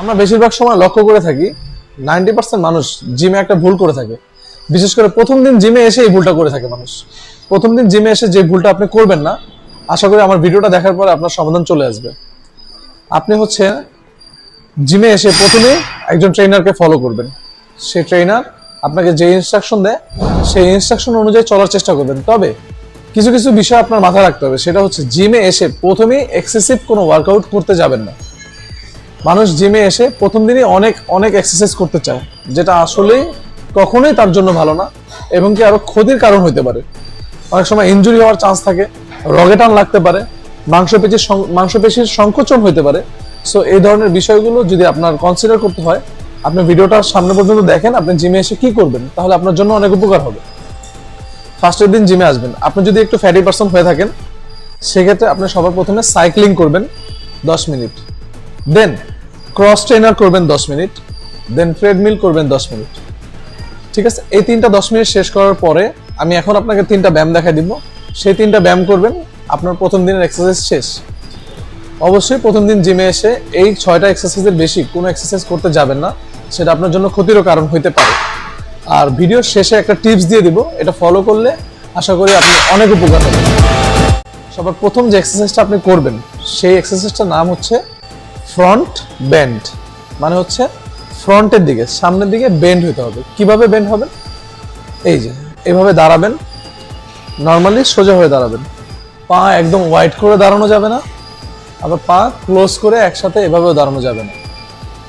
আমরা বেশিরভাগ সময় লক্ষ্য করে থাকি নাইনটি পার্সেন্ট মানুষ জিমে একটা ভুল করে থাকে। বিশেষ করে প্রথম দিন জিমে এসে এই ভুলটা করে থাকে মানুষ। প্রথম দিন জিমে এসে যে ভুলটা আপনি করবেন না, আশা করি আমার ভিডিওটা দেখার পরে আপনার সমাধান চলে আসবে। আপনি হচ্ছে জিমে এসে প্রথমেই একজন ট্রেনারকে ফলো করবেন। সেই ট্রেনার আপনাকে যে ইনস্ট্রাকশন দেয়, সেই ইনস্ট্রাকশন অনুযায়ী চলার চেষ্টা করবেন। তবে কিছু কিছু বিষয় আপনার মাথায় রাখতে হবে। সেটা হচ্ছে জিমে এসে প্রথমেই এক্সেসিভ কোনো ওয়ার্কআউট করতে যাবেন না। মানুষ জিমে এসে প্রথম দিনই অনেক অনেক এক্সারসাইজ করতে চায়, যেটা আসলেই কখনোই তার জন্য ভালো না এবং কি আরও ক্ষতির কারণ হতে পারে। অনেক সময় ইনজুরি হওয়ার চান্স থাকে, রগে টান লাগতে পারে, মাংসপেশির মাংসপেশির সংকোচন হতে পারে। সো এই ধরনের বিষয়গুলো যদি আপনার কনসিডার করতে হয়, আপনি ভিডিওটা সামনে পর্যন্ত দেখেন, আপনি জিমে এসে কি করবেন, তাহলে আপনার জন্য অনেক উপকার হবে। ফার্স্টের দিন জিমে আসবেন। আপনি যদি একটু ফ্যাটি পার্সন হয়ে থাকেন, সেক্ষেত্রে আপনি সবার প্রথমে সাইক্লিং করবেন দশ মিনিট। দেন ক্রস ট্রেনার করবেন দশ মিনিট দেন ট্রেডমিল করবেন দশ মিনিট। ঠিক আছে? এই তিনটা দশ মিনিট শেষ করার পরে আমি এখন আপনাকে তিনটা ব্যায়াম দেখাই দিব। সেই তিনটা ব্যায়াম করবেন, আপনার প্রথম দিনের এক্সারসাইজ শেষ। অবশ্যই প্রথম দিন জিমে এসে এই ছয়টা এক্সারসাইজের বেশি কোনো এক্সারসাইজ করতে যাবেন না, সেটা আপনার জন্য ক্ষতিরও কারণ হইতে পারে। আর ভিডিওর শেষে একটা টিপস দিয়ে দিব, এটা ফলো করলে আশা করি আপনি অনেক উপকার হবে সবার প্রথম যে এক্সারসাইজটা আপনি করবেন, সেই এক্সারসাইজটার নাম হচ্ছে ফ্রন্ট বেন্ড মানে হচ্ছে ফ্রন্টের দিকে, সামনের দিকে বেন্ড হতে হবে। কীভাবে বেন্ড হবে এই যে, এভাবে দাঁড়াবেন। নর্মালি সোজা হয়ে দাঁড়াবেন। পা একদম ওয়াইড করে দাঁড়ানো যাবে না। আবার পা ক্লোজ করে একসাথে এভাবেও দাঁড়ানো যাবে না।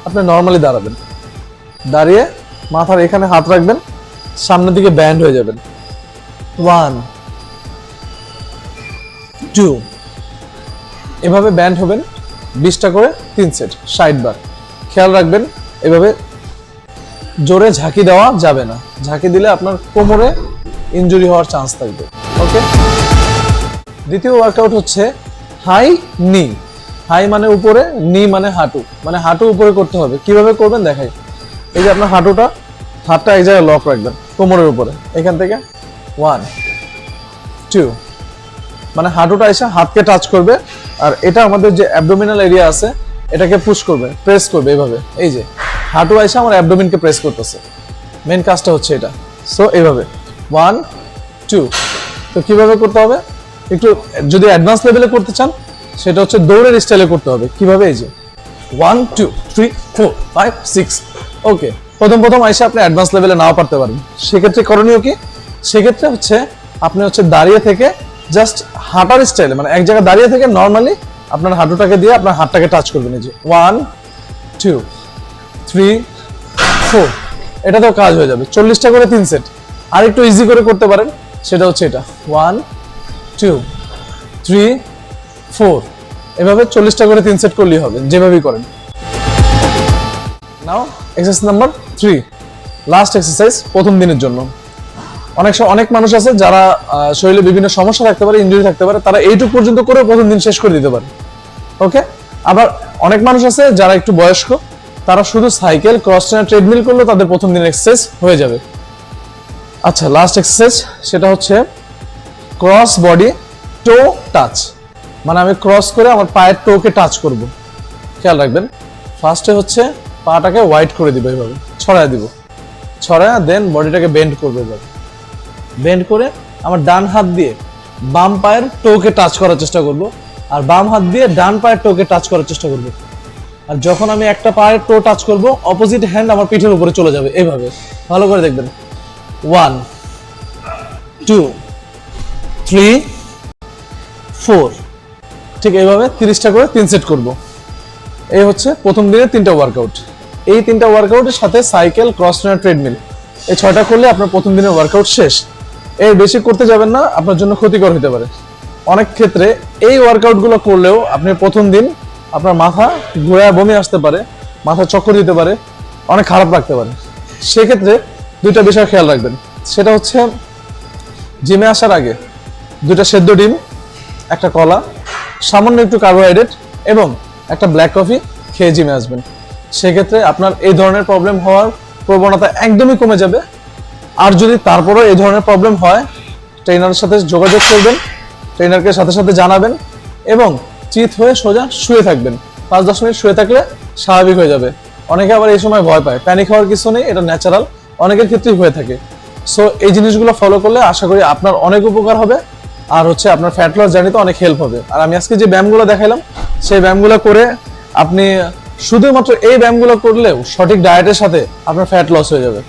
আপনি নর্মালি দাঁড়াবেন। দাঁড়িয়ে মাথার এখানে হাত রাখবেন। সামনের দিকে ব্যান্ড হয়ে যাবেন। ওয়ান টু এভাবে ব্যান্ড হবেন। বিশটা করে তিন সেট, ষাট বার। খেয়াল রাখবেন, এভাবে জোরে ঝাঁকি দেওয়া যাবে না। ঝাঁকি দিলে আপনার কোমরে ইনজুরি হওয়ার চান্স থাকবে। ওকে? দ্বিতীয় ওয়ার্কআউট হচ্ছে হাই নি। হাই মানে উপরে, নি মানে হাঁটু। মানে হাঁটু উপরে করতে হবে। কীভাবে করবেন? দেখাই। এই যে আপনার হাঁটুটা, হাতটা এই জায়গায় লক রাখবেন, কোমরের উপরে। এখান থেকে ওয়ান টু মানে হাঁটুটা এসে হাতকে টাচ করবে আর এটা আমাদের যে অ্যাবডোমিনাল এরিয়া আছে, এটাকে পুশ করবে প্রেস করবে এইভাবে। এই যে, হাঁটু এসে আমার অ্যাবডোমিনকে প্রেস করতেছে। মেন কাজটা হচ্ছে এটা। সো এইভাবে। ওয়ান টু তো কীভাবে করতে হবে? একটু যদি অ্যাডভান্স লেভেলে করতে চান, সেটা হচ্ছে দৌড়ের স্টাইলে করতে হবে। কীভাবে? এই যে one two three four five six okay প্রথম প্রথম এসে আপনি অ্যাডভান্স লেভেলে নাও পারতে পারেন। সেক্ষেত্রে করণীয় কি? সেক্ষেত্রে হচ্ছে, আপনি হচ্ছে দাঁড়িয়ে থেকে জাস্ট হাঁটার স্টাইলে মানে এক জায়গায় দাঁড়িয়ে থেকে নর্মালি আপনার হাঁটুটাকে দিয়ে আপনার হাতটাকে টাচ করবেন। এই যে ওয়ান টু থ্রি ফোর এটাতেও কাজ হয়ে যাবে। চল্লিশটা করে তিন সেট আর একটু ইজি করে করতে পারেন। সেটা হচ্ছে এটা। ওয়ান টু থ্রি ফোর এভাবে চল্লিশটা করে তিন সেট করলেই হবে, যেভাবেই করেন। Now exercise number three last exercise প্রথম দিনের জন্য। অনেক অনেক মানুষ আছে যারা শরীরে বিভিন্ন সমস্যা থাকতে পারে ইনজুরি থাকতে পারে, তারা এইটুকু পর্যন্ত করে প্রথম দিন শেষ করে দিতে পারে। ওকে আবার অনেক মানুষ আছে যারা একটু বয়স্ক, তারা শুধু সাইকেল ক্রস ট্রেনার ট্রেডমিল করলে তাদের প্রথম দিন এক্সারসাইজ হয়ে যাবে। আচ্ছা লাস্ট এক্সারসাইজ সেটা হচ্ছে ক্রস বডি টো টাচ মানে আমি ক্রস করে আমার পায়ের টোকে টাচ করব। খেয়াল রাখবেন। ফার্স্টে হচ্ছে পাটাকে হোয়াইট করে দিব এইভাবে, ছড়ায় দিব। ছড়ায় দেন বডিটাকে বেন্ড করবে এভাবে বেন্ড করে আমার ডান হাত দিয়ে বাম পায়ের টোকে টাচ করার চেষ্টা করব আর বাম হাত দিয়ে ডান পায়ের টোকে টাচ করার চেষ্টা করব। আর যখন আমি একটা পায়ের টো টাচ করব অপোজিট হ্যান্ড আমার পিঠের উপরে চলে যাবে এভাবে। ভালো করে দেখবেন। ওয়ান টু থ্রি ফোর ঠিক এইভাবে তিরিশটা করে তিন সেট করব। এই হচ্ছে প্রথম দিনের তিনটা ওয়ার্কআউট এই তিনটা ওয়ার্কআউটের সাথে সাইকেল ক্রস ট্রেডমিল এই ছয়টা করলে আপনার প্রথম দিনের ওয়ার্কআউট শেষ। এর বেশি করতে যাবেন না, আপনার জন্য ক্ষতিকর হতে পারে। অনেক ক্ষেত্রে এই ওয়ার্কআউটগুলো করলেও আপনি প্রথম দিন আপনার মাথা ঘোরা বমি আসতে পারে, মাথা চক্কর দিতে পারে, অনেক খারাপ লাগতে পারে। সেক্ষেত্রে দুইটা বিষয় খেয়াল রাখবেন। সেটা হচ্ছে জিমে আসার আগে দুইটা সেদ্ধ ডিম, একটা কলা, সামান্য একটু কার্বোহাইড্রেট এবং একটা ব্ল্যাক কফি খেয়ে জিমে আসবেন। সেক্ষেত্রে আপনার এই ধরনের প্রবলেম হওয়ার প্রবণতা একদমই কমে যাবে। আর যদি তারপরেও এই ধরনের প্রবলেম হয় ট্রেনারের সাথে যোগাযোগ করবেন ট্রেনারকে সাথে সাথে জানাবেন এবং চিত হয়ে সোজা শুয়ে থাকবেন। পাঁচ, দশ মিনিট শুয়ে থাকলে স্বাভাবিক হয়ে যাবে। অনেকে আবার এই সময় ভয় পায় প্যানিক হওয়ার কিছু নেই, এটা ন্যাচারাল অনেকের ক্ষেত্রেই হয়ে থাকে। সো এই জিনিসগুলো ফলো করলে আশা করি আপনার অনেক উপকার হবে, আর হচ্ছে আপনার ফ্যাট লস জার্নিতে অনেক হেল্প হবে। আর আমি আজকে যে ব্যায়ামগুলো দেখাইলাম, সেই ব্যায়ামগুলো করে আপনি শুধুমাত্র এই ব্যায়ামগুলো করলেও সঠিক ডায়েটের সাথে আপনার ফ্যাট লস হয়ে যাবে।